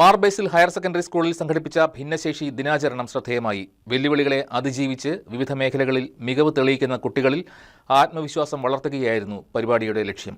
Mar Basil higher secondary സ്കൂളിൽ സംഘടിപ്പിച്ച ഭിന്നശേഷി ദിനാചരണം ശ്രദ്ധേയമായി. വെല്ലുവിളികളെ അതിജീവിച്ച് വിവിധ മേഖലകളിൽ മികവ് തെളിയിക്കുന്ന കുട്ടികളിൽ ആത്മവിശ്വാസം വളർത്തുകയായിരുന്നു പരിപാടിയുടെ ലക്ഷ്യം.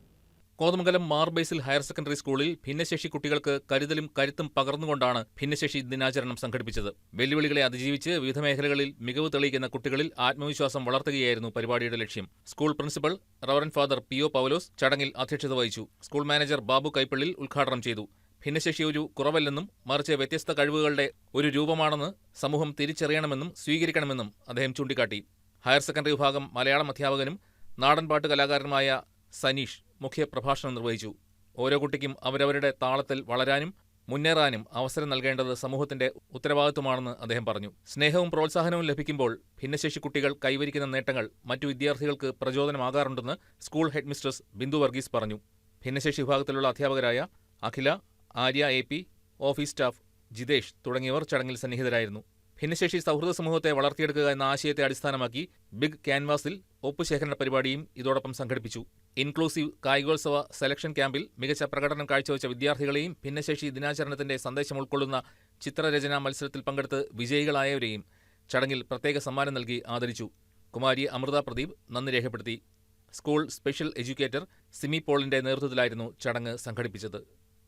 കോതമംഗലം മാർബേസിൽ ഹയർ സെക്കൻഡറി സ്കൂളിൽ ഭിന്നശേഷി കുട്ടികൾക്ക് കരുതലും കരുത്തും പകർന്നുകൊണ്ടാണ് ഭിന്നശേഷി ദിനാചരണം സംഘടിപ്പിച്ചത്. വെല്ലുവിളികളെ അതിജീവിച്ച് വിവിധ മേഖലകളിൽ മികവ് തെളിയിക്കുന്ന കുട്ടികളിൽ ആത്മവിശ്വാസം വളർത്തുകയായിരുന്നു പരിപാടിയുടെ ലക്ഷ്യം. School principal reverend father P O Paulose ചടങ്ങിൽ അധ്യക്ഷത വഹിച്ചു. സ്കൂൾ മാനേജർ ബാബു കൈപ്പള്ളിൽ ഉദ്ഘാടനം ചെയ്തു. ഭിന്നശേഷി ഒരു കുറവല്ലെന്നും മറിച്ച് വ്യത്യസ്ത കഴിവുകളുടെ ഒരു രൂപമാണെന്ന് സമൂഹം തിരിച്ചറിയണമെന്നും സ്വീകരിക്കണമെന്നും അദ്ദേഹം ചൂണ്ടിക്കാട്ടി. ഹയർ സെക്കൻഡറി വിഭാഗം മലയാളം അധ്യാപകനും നാടൻപാട്ട് കലാകാരനുമായ സനീഷ് മുഖ്യപ്രഭാഷണം നിർവഹിച്ചു. ഓരോ കുട്ടിക്കും അവരവരുടെ താളത്തിൽ വളരാനും മുന്നേറാനും അവസരം നൽകേണ്ടത് സമൂഹത്തിന്റെ ഉത്തരവാദിത്വമാണെന്ന് അദ്ദേഹം പറഞ്ഞു. സ്നേഹവും പ്രോത്സാഹനവും ലഭിക്കുമ്പോൾ ഭിന്നശേഷി കുട്ടികൾ കൈവരിക്കുന്ന നേട്ടങ്ങൾ മറ്റു വിദ്യാർത്ഥികൾക്ക് പ്രചോദനമാകാറുണ്ടെന്ന് സ്കൂൾ ഹെഡ്മിസ്ട്രസ് ബിന്ദു വർഗീസ് പറഞ്ഞു. ഭിന്നശേഷി വിഭാഗത്തിലുള്ള അധ്യാപകരായ Akhila Arya A P office staff Jithesh തുടങ്ങിയവർ ചടങ്ങിൽ സന്നിഹിതരായിരുന്നു. ഭിന്നശേഷി സൗഹൃദ സമൂഹത്തെ വളർത്തിയെടുക്കുക എന്ന ആശയത്തെ അടിസ്ഥാനമാക്കി ബിഗ് ക്യാൻവാസിൽ ഒപ്പുശേഖരണ പരിപാടിയും ഇതോടൊപ്പം സംഘടിപ്പിച്ചു. ഇൻക്ലൂസീവ് കായികോത്സവ സെലക്ഷൻ ക്യാമ്പിൽ മികച്ച പ്രകടനം കാഴ്ചവെച്ച വിദ്യാർത്ഥികളെയും ഭിന്നശേഷി ദിനാചരണത്തിന്റെ സന്ദേശം ഉൾക്കൊള്ളുന്ന ചിത്രരചനാ മത്സരത്തിൽ പങ്കെടുത്ത് വിജയികളായവരെയും ചടങ്ങിൽ പ്രത്യേക സമ്മാനം നൽകി ആദരിച്ചു. കുമാരി അമൃത പ്രദീപ് നന്ദി രേഖപ്പെടുത്തി. സ്കൂൾ സ്പെഷ്യൽ എഡ്യൂക്കേറ്റർ സിമി പോളിന്റെ നേതൃത്വത്തിലായിരുന്നു ചടങ്ങ് സംഘടിപ്പിച്ചത്.